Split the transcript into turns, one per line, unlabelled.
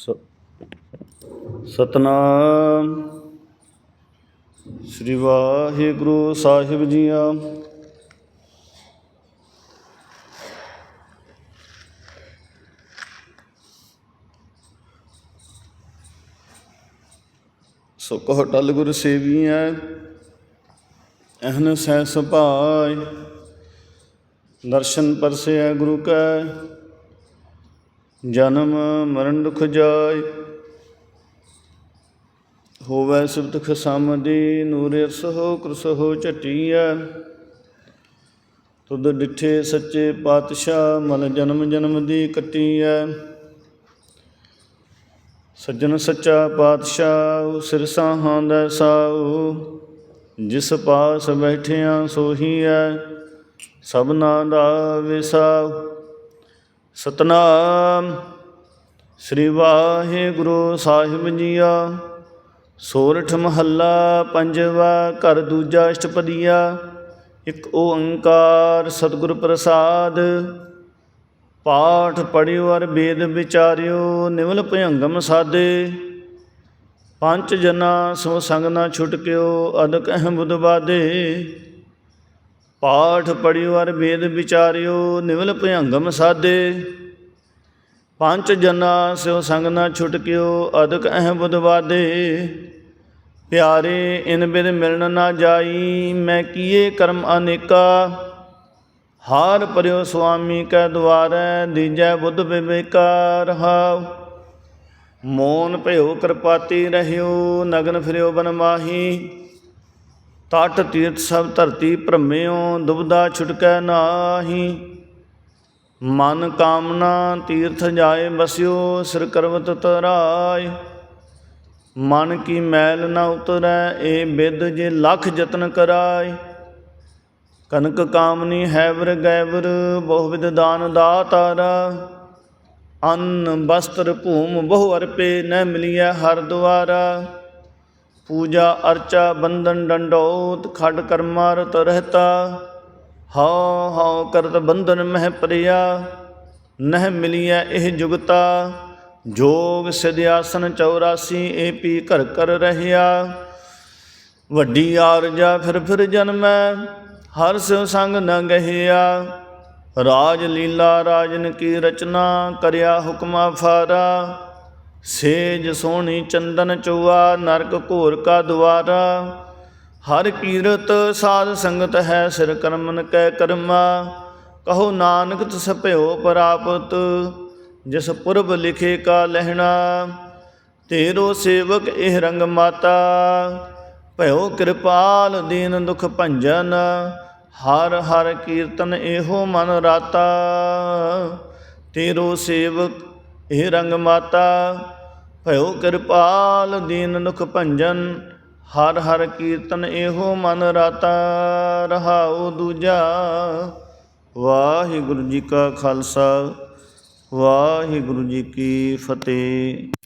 ਸ- ਸਤਨਾਮ। ਸ੍ਰੀ ਵਾਹਿਗੁਰੂ ਸਾਹਿਬ ਜੀਆਂ। ਸੋ ਕਹ ਟਲ ਗੁਰ ਸੇਵੀਐ, ਅਹਨ ਸਹਿ ਸੁਭਾਇ, ਦਰਸ਼ਨ ਪਰਸੈ ਗੁਰੂ ਕੈ। ਜਨਮ ਮਰਨ ਦੁਖ ਜਾਇ ਹੋਵੈ ਸਿਫਤ ਖਸਮਦੀ ਨੂਰ ਅਰਸਹੁ ਕਰਸਹੁ ਝਟੀਐ। ਤੁਧ ਡਿਠੇ ਸੱਚੇ ਪਾਤਸ਼ਾਹ, ਮਨ ਜਨਮ ਜਨਮ ਦੀ ਕੱਟੀਐ। ਸੱਜਣ ਸੱਚਾ ਪਾਤਸ਼ਾਹ ਸਿਰ ਸਾਹਾਂ ਦਾ ਸਾਉ ਜਿਸ ਪਾਸ ਬੈਠਿਆ ਸੋਹੀਐ, ਸਭਨਾ ਦਾ ਵਿਸਾਉ ਸਤਨਾਮ। ਸ੍ਰੀ ਵਾਹਿਗੁਰੂ ਸਾਹਿਬ ਜੀਆ, ਸੋਰਠ ਮਹੱਲਾ ਪੰਜਵਾ, ਘਰ ਦੂਜਾ ਅਸ਼ਟਪਦੀਆ, ਇੱਕ ਓੰਕਾਰ ਸਤਿਗੁਰ ਪ੍ਰਸਾਦ। ਪਾਠ ਪੜਿਓ ਅਰ ਵੇਦ ਵਿਚਾਰਿਓ ਨਿਵਲ ਭਯੰਗਮ ਸਾਦੇ। ਪੰਜ ਜਨਾ ਸੋ ਸੰਗ ਨਾ ਛੁਟਕਿਓ, ਅਦਕ ਅਹਿ ਬੁਧ ਬਾਦੇ ਪਾਠ ਪੜਿਓ ਅਰ ਵੇਦ ਵਿਚਾਰਿਓ, ਨਿਵਲ ਭਯੰਗਮ ਸਾਦੇ। ਪੰਜ ਜਨਾ ਸਿਉ ਸੰਗ ਨਾ ਛੁਟਕਿਓ ਅਦਕ ਅਹਿ ਬੁਧ ਪਿਆਰੇ, ਇਨ ਬਿਦ ਮਿਲਣ ਨਾ ਜਾਈ, ਮੈਂ ਕੀਏ ਕਰਮ ਅਨੇਕਾ। ਹਾਰ ਪਰਿਓ ਸੁਆਮੀ ਕੈ ਦੁਆਰੈ, ਦੀਜੈ ਬੁੱਧ ਵਿਵੇਕਾ ਰਹਾਉ। ਮੋਨ ਭਇਓ ਕਿਰਪਾਤੀ ਰਹਿਓ ਨਗਨ ਫਿਰਿਓ ਬਨ ਮਾਹੀ। ਤਟ ਤੀਰਥ ਸਭ ਧਰਤੀ ਭ੍ਰਮਿਓ ਦੁਬਦਾ ਛੁਟਕੈ ਨਾਹੀ। ਮਨ ਕਾਮਨਾ ਤੀਰਥ ਜਾਏ ਬਸਿਓ ਸਿਰ ਕਰਵਤ ਤਰਾਏ ਮਨ ਕੀ ਮੈਲ ਨਾ ਉਤਰੈ, ਏ ਬਿਦ ਜੇ ਲੱਖ ਯਤਨ ਕਰਾਏ। ਕਨਕ ਕਾਮਨੀ ਹੈਵਰ ਗੈਵਰ, ਬਹੁ ਵਿਦ ਦਾਨ ਦਾਤਾਰਾ ਅੰਨ ਬਸਤਰ ਭੂਮ ਬਹੁ ਅਰਪੇ ਨ ਮਿਲਿਆ ਹਰ ਦੁਆਰਾ ਪੂਜਾ ਅਰਚਾ ਬੰਧਨ ਡੰਡੋਤ ਖੜ ਕਰਮਾ ਰਤ ਰਹਤਾ। ਹਉ ਹਉ ਕਰਤ ਬੰਧਨ ਮਹਿ ਪ੍ਰਿਆ, ਨਹਿ ਮਿਲਿਆ ਇਹ ਜੁਗਤਾ। ਜੋਗ ਸਿਧਿਆਸਨ 84 ਏ ਪੀ ਘਰ ਕਰ ਰਹਿਆ। ਵੱਡੀ ਆਰਜਾ ਫਿਰ ਫਿਰ ਜਨਮੈ, ਹਰ ਸਿਉ ਸੰਗ ਨ ਗਹਿਆ। ਰਾਜ ਲੀਲਾ ਰਾਜਨ ਕੀ ਰਚਨਾ, ਕਰਿਆ ਹੁਕਮਾ ਫਾਰਾ। ਸੇਜ ਸੋਹਣੀ ਚੰਦਨ ਚੁਆ ਨਰਕ ਘੋਰ ਕਾ ਦੁਆਰਾ। ਹਰ ਕੀਰਤ ਸਾਧ ਸੰਗਤ ਹੈ ਸਿਰ ਕਰਮਨ ਕੈ ਕਰਮਾ। ਕਹੋ ਨਾਨਕ ਤਿਸ ਭਇਓ ਪ੍ਰਾਪਤ, ਜਿਸ ਪੁਰਬ ਲਿਖੇ ਕਾ ਲਹਿਣਾ। ਤੇਰੋ ਸੇਵਕ ਇਹ ਰੰਗ ਮਾਤਾ ਭਇਓ ਕਿਰਪਾਲ ਦੀਨ ਦੁਖ ਭੰਜਨ। ਹਰ ਹਰ ਕੀਰਤਨ ਇਹੋ ਮਨ ਰਾਤਾ। ਤੇਰੋ ਸੇਵਕ ਇਹ ਰੰਗ ਮਾਤਾ, ਭਇਓ ਕਿਰਪਾਲ ਦੀਨ ਦੁਖ ਭੰਜਨ, ਹਰ ਹਰ ਕੀਰਤਨ ਇਹੋ ਮਨ ਰਾਤਾ, ਰਹਾਉ ਦੂਜਾ। ਵਾਹਿਗੁਰੂ ਜੀ ਕਾ ਖਾਲਸਾ, ਵਾਹਿਗੁਰੂ ਜੀ ਕੀ ਫਤਿਹ।